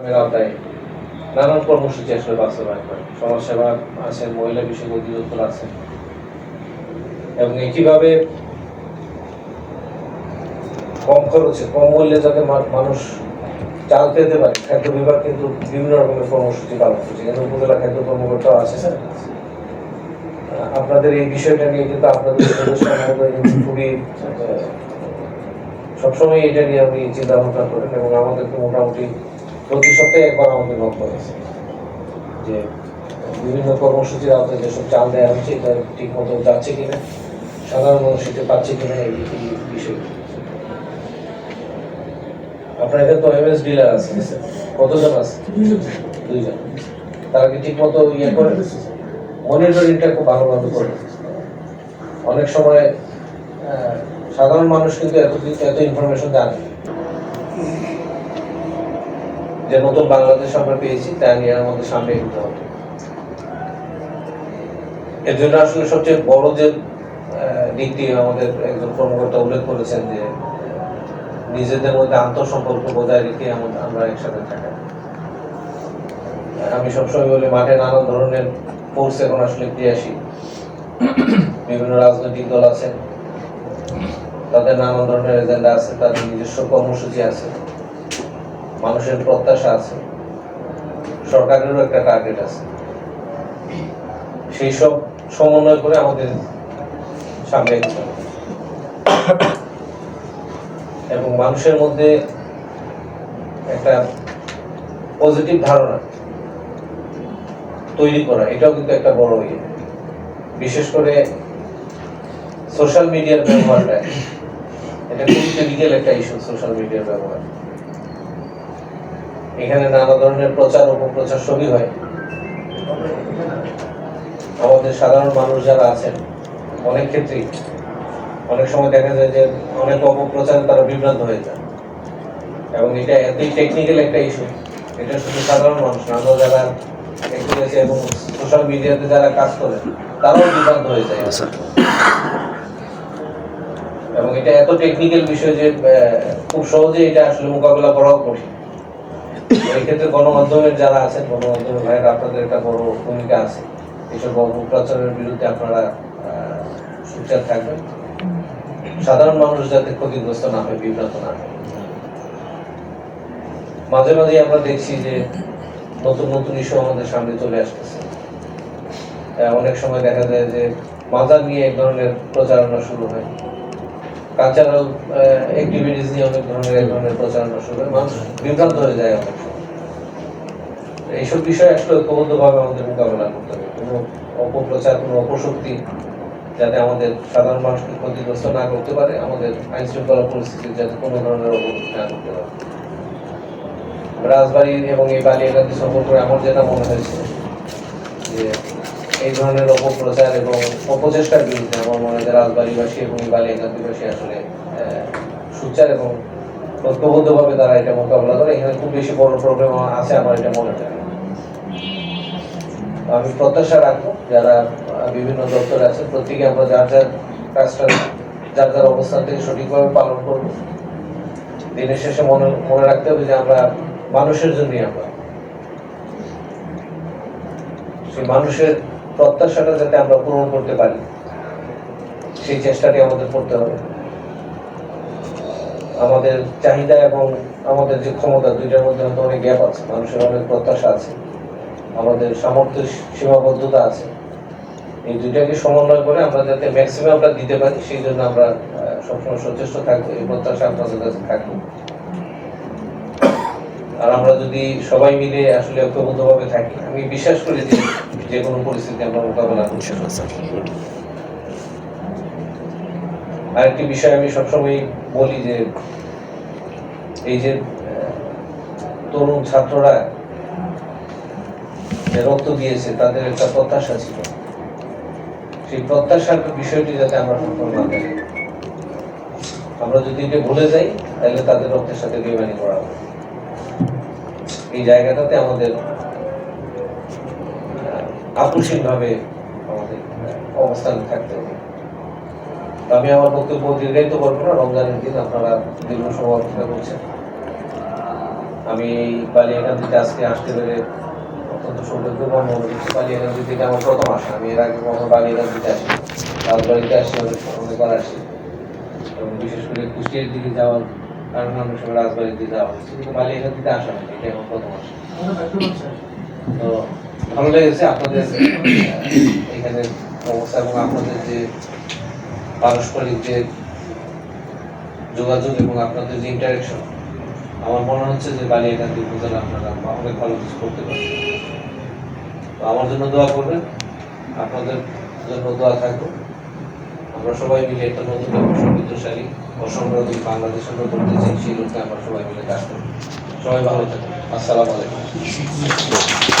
আওতায় নানান কর্মসূচি আসলে বাস্তবায়ন করে। সমাজসেবা আছে, মহিলা বিষয়ক অধিদপ্তর আছে। এবং একইভাবে কম খরচে, কম মূল্যে যাতে মানুষ চাল পেতে পারে, খাদ্য বিভাগ কিন্তু বিভিন্ন রকমের কর্মসূচি পালন করছে। কিন্তু উপজেলা খাদ্য কর্মকর্তা আছে, স্যার। আপনাদের এই বিষয়টা নিয়ে কিন্তু আপনাদের খুবই সবসময় এটা নিয়ে আপনি চিন্তা ভাবনা করেন এবং আমাদেরকে মোটামুটি প্রতি সপ্তাহে একবার আমাকে নক করেছে যে বিভিন্ন কর্মসূচির আওতায় যেসব চাল দেওয়া হচ্ছে, এটা ঠিক মতো যাচ্ছে কিনা, সাধারণ মানুষ পাচ্ছে কিনা, এই বিষয়। আপনার তো এমএস ডিলার আছে কতজন আছে? দুইজন। তারা কি ঠিক মতো ইয়ে করে? মনিটরিংটা খুব ভালোভাবে করে। অনেক সময় সাধারণ মানুষ কিন্তু এত এত ইনফরমেশন জানে। যে নতুন বাংলাদেশ আমরা পেয়েছি, তা নিয়ে আমাদের সামনে এগোতে হবে। এর জন্য আসলে সবচেয়ে বড় যে দিকটি আমাদের একজন কর্মকর্তা উল্লেখ করেছেন যে, নিজেদের মধ্যে আন্তঃসম্পর্ক বজায় রেখে আমরা একসাথে থাকা। আমি সবসময় বলি, মাঠে নানা ধরনের ফোর্স এখন আসলে ক্রিয়াশীল। বিভিন্ন রাজনৈতিক দল আছে, তাদের নানা ধরনের এজেন্ডা আছে, তাদের নিজস্ব কর্মসূচি আছে। মানুষের প্রত্যাশা আছে। সরকারেরও একটা টার্গেট আছে। সেই সব সমন্বয় করে আমাদের সামনে এবং মানুষের মধ্যে একটা পজিটিভ ধারণা তৈরি করা, এটাও কিন্তু একটা বড় ইয়ে। বিশেষ করে সোশ্যাল মিডিয়ার ব্যবহারটা, এটা খুবই একটা ইস্যু সোশ্যাল মিডিয়ার ব্যবহার। এখানে নানা ধরনের প্রচার অপপ্রচার সবই হয়। আমাদের সাধারণ মানুষ যারা আছেন অনেক ক্ষেত্রেই অনেক সময় দেখা যায় যে অনেক অপপ্রচারে তারা বিভ্রান্ত হয়ে যায়। এবং এটা এতই টেকনিক্যাল একটা ইস্যু এটা শুধু সাধারণ মানুষ না আমরা যারা এক্সপিরিয়েন্স এবং সোশ্যাল মিডিয়াতে যারা কাজ করে তারাও বিভ্রান্ত হয়ে যায়। এবং এটা এত টেকনিক্যাল বিষয় যে খুব সহজে এটা আসলে মোকাবেলা করাও কঠিন। এই ক্ষেত্রে গণমাধ্যমের যারা আছেন গণমাধ্যমের ভাইয়ের আপনাদের একটা বড় ভূমিকা আছে। এইসব অপপ্রচারের বিরুদ্ধে আপনারা আহ, সোচ্চার থাকবেন। সাধারণ মানুষ যাতে ক্ষতিগ্রস্ত না হয় না হয়। মাঝে মাঝে আমরা দেখছি যে নতুন নতুন ইস্যু আমাদের সামনে চলে আসতেছে। অনেক সময় দেখা যায় যে মাজার নিয়ে এক ধরনের প্রচারণা শুরু হয়। কালচারাল অ্যাক্টিভিটিস নিয়ে অনেক ধরনের, এক ধরনের প্রচারণা শুরু হয়, মানুষ বিভ্রান্ত হয়ে যায় অনেক এইসব বিষয় আসলে ঐক্যবদ্ধভাবে আমাদের মোকাবেলা করতে হবে। কোনো অপপ্রচার, কোনো অপশক্তি যাতে আমাদের সাধারণ মানুষকে ক্ষতিগ্রস্ত না করতে পারে, আমাদের আইন শৃঙ্খলা পরিস্থিতি যাতে কোনো ধরনের অবনতি না করতে পারে। রাজবাড়ি এবং এই বালি বালিয়াকান্দি সম্পর্কে আমার যেটা মনে হয়েছে যে এই ধরনের অপপ্রচার এবং অপচেষ্টার বিরুদ্ধে আমার মনে হয় রাজবাড়িবাসী এবং এই বালিয়াকান্দিবাসী আসলে সুচার এবং ঐক্যবদ্ধভাবে তারা এটা মোকাবিলা করে। এখানে খুব বেশি বড় প্রবলেম আছে আমার এটা মনে হয়। আমি প্রত্যাশা রাখব যারা বিভিন্ন দপ্তরে আছে প্রত্যেকে আমরা যার যার কাজটা, যার যার অবস্থান থেকে সঠিকভাবে পালন করব। দিনের শেষে মনে মনে রাখতে হবে যে আমরা মানুষের জন্যই আমরা। সেই মানুষের প্রত্যাশাটা যাতে আমরা পূরণ করতে পারি, সেই চেষ্টাটি আমাদের করতে হবে। আমাদের চাহিদা এবং আমাদের যে ক্ষমতা, দুইটার মধ্যে হয়তো অনেক গ্যাপ আছে, মানুষের অনেক প্রত্যাশা আছে, আমাদের সামর্থ্য সীমাবদ্ধতা আছে। এই দুইটাকে সমন্বয় করে আমরা যাতে ম্যাক্সিমামটা দিতে পারি, সেই জন্য আমরা সবসময় সচেষ্ট থাকব, এই প্রত্যাশা আপনাদের কাছে থাকব আর আমরা যদি সবাই মিলে আসলে ঐক্যবদ্ধভাবে থাকি, আমি বিশ্বাস করি যে যে কোনো পরিস্থিতি আমরা মোকাবেলা পারব আরেকটি বিষয় আমি সবসময় বলি যে এই যে তরুণ ছাত্ররা রক্ত দিয়েছে তাদের একটা প্রত্যাশা ছিল। সেই প্রত্যাশার বিষয়টি যাতে আমরা সফল না করি। আমরা যদি এটা ভুলে যাই তাহলে তাদের রক্তের সাথে বেমানি করা হবে। এই জায়গাটাতে আমাদের আকস্মিক আমাদের অবস্থানে থাকতে হবে। আমি আমার বক্তব্য দীর্ঘায়িত করব না, রমজানের দিন আপনারা দীর্ঘ সময় অপেক্ষা করছেন। আমি এই বালিয়াকান্দিতে আজকে আসতে পেরে অত্যন্ত সৌভাগ্যবান মনে করছি বালিয়াকান্দি থেকে আমার প্রথম আসা। আমি এর আগে কখনো বালিয়াকান্দিতে আসি রাজবাড়িতে আসি অনেক অনেকবার আসি এবং বিশেষ করে কুষ্টিয়ার দিকে যাওয়ার কারণ অনেক সময় রাজবাড়িতে যাওয়া হচ্ছে কিন্তু বালিয়াকান্দিতে আসা হয়নি এটা আমার প্রথম আসা। তো ভালো লেগেছে আপনাদের এখানে অবস্থা এবং আপনাদের যে পারস্পরিক যে যোগাযোগ এবং আপনাদের যে ইন্টারেকশন আমার মনে হচ্ছে যে বালিয়াকান্দি উপজেলা আপনারা অনেক ভালো কিছু করতে পারেন তো আমার জন্য দোয়া করবেন, আপনাদের জন্য দোয়া থাকবে। আমরা সবাই মিলে একটা নতুন সমৃদ্ধশালী অসংরক্ষিত বাংলাদেশের নতুন সেই লক্ষ্যে আমরা সবাই মিলে কাজ করব। সবাই ভালো থাকবেন আসসালামু আলাইকুম।